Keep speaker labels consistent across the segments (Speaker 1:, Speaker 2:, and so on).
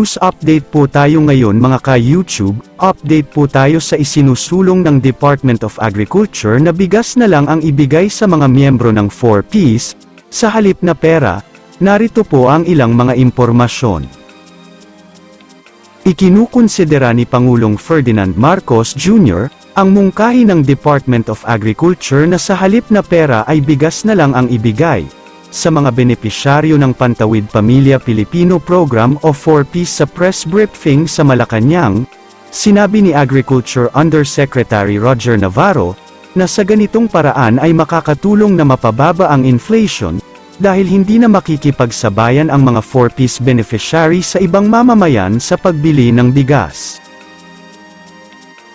Speaker 1: News update po tayo ngayon mga ka-YouTube, update po tayo sa isinusulong ng Department of Agriculture na bigas na lang ang ibigay sa mga miyembro ng 4Ps, sa halip na pera, narito po ang ilang mga impormasyon. Ikinukonsidera ni Pangulong Ferdinand Marcos Jr., ang mungkahi ng Department of Agriculture na sa halip na pera ay bigas na lang ang ibigay, sa mga benepisyaryo ng Pantawid Pamilya Pilipino Program o 4Ps sa press briefing sa Malacanang, sinabi ni Agriculture Undersecretary Roger Navarro, na sa ganitong paraan ay makakatulong na mapababa ang inflation, dahil hindi na makikipagsabayan ang mga 4Ps beneficiary sa ibang mamamayan sa pagbili ng bigas.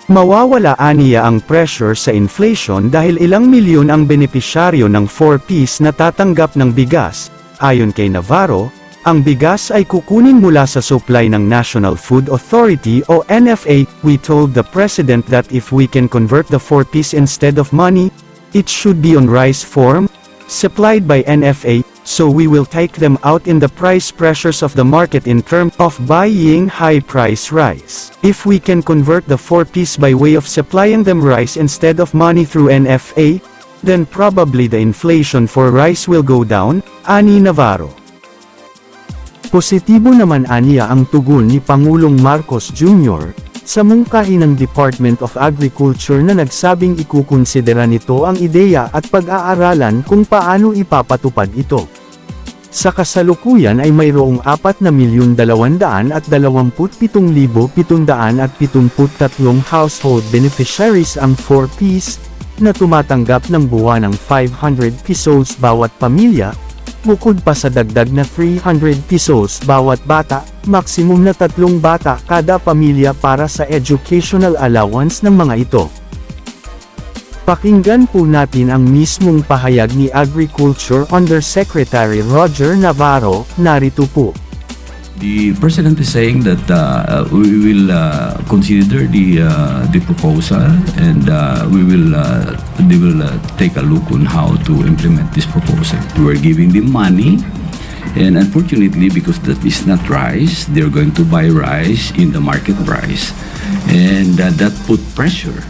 Speaker 1: Mawawala aniya ang pressure sa inflation dahil ilang milyon ang benepisyaryo ng 4Ps na tatanggap ng bigas. Ayon kay Navarro, ang bigas ay kukunin mula sa supply ng National Food Authority o NFA. We told the President that if we can convert the 4Ps instead of money, it should be on rice form, supplied by NFA, so we will take them out in the price pressures of the market in terms of buying high-price rice. If we can convert the 4Ps by way of supplying them rice instead of money through NFA, then probably the inflation for rice will go down, ani Navarro. Positibo naman aniya ang tugon ni Pangulong Marcos Jr., sa mungkahi ng Department of Agriculture na nagsabing ikukonsidera nito ang ideya at pag-aaralan kung paano ipapatupad ito. Sa kasalukuyan ay mayroong 4 na milyon 200 at 27,773 household beneficiaries ang 4Ps, na tumatanggap ng buwan ng 500 pesos bawat pamilya, bukod pa sa dagdag na 300 pesos bawat bata, maximum na tatlong bata kada pamilya para sa educational allowance ng mga ito. Pakinggan po natin ang mismong pahayag ni Agriculture Undersecretary Roger Navarro, narito po.
Speaker 2: The president is saying that uh, we will uh, consider the uh, the proposal and uh, we will uh, they will uh, take a look on how to implement this proposal. We are giving them money, and unfortunately, because that is not rice, they're going to buy rice in the market price, and uh, that put pressure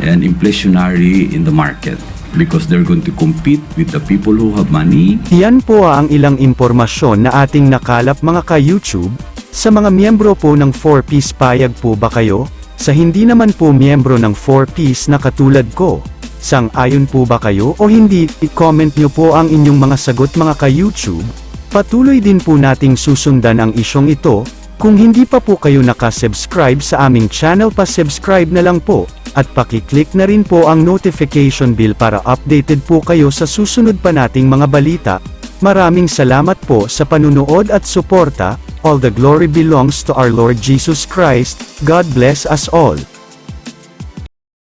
Speaker 2: and inflationary in the market because they're going to compete with the people who have money
Speaker 1: Yan po ang ilang impormasyon na ating nakalap mga ka-YouTube, sa mga miyembro po ng 4Ps payag po ba kayo? Sa hindi naman po miyembro ng 4Ps na katulad ko, sang-ayon po ba kayo o hindi? I-comment nyo po ang inyong mga sagot mga ka-YouTube. Patuloy din po nating susundan ang isyong ito, kung hindi pa po kayo nakasubscribe sa aming channel pa-subscribe na lang po, at pakiclick na rin po ang notification bell para updated po kayo sa susunod pa nating mga balita. Maraming salamat po sa panunood at suporta, all the glory belongs to our Lord Jesus Christ, God bless us all.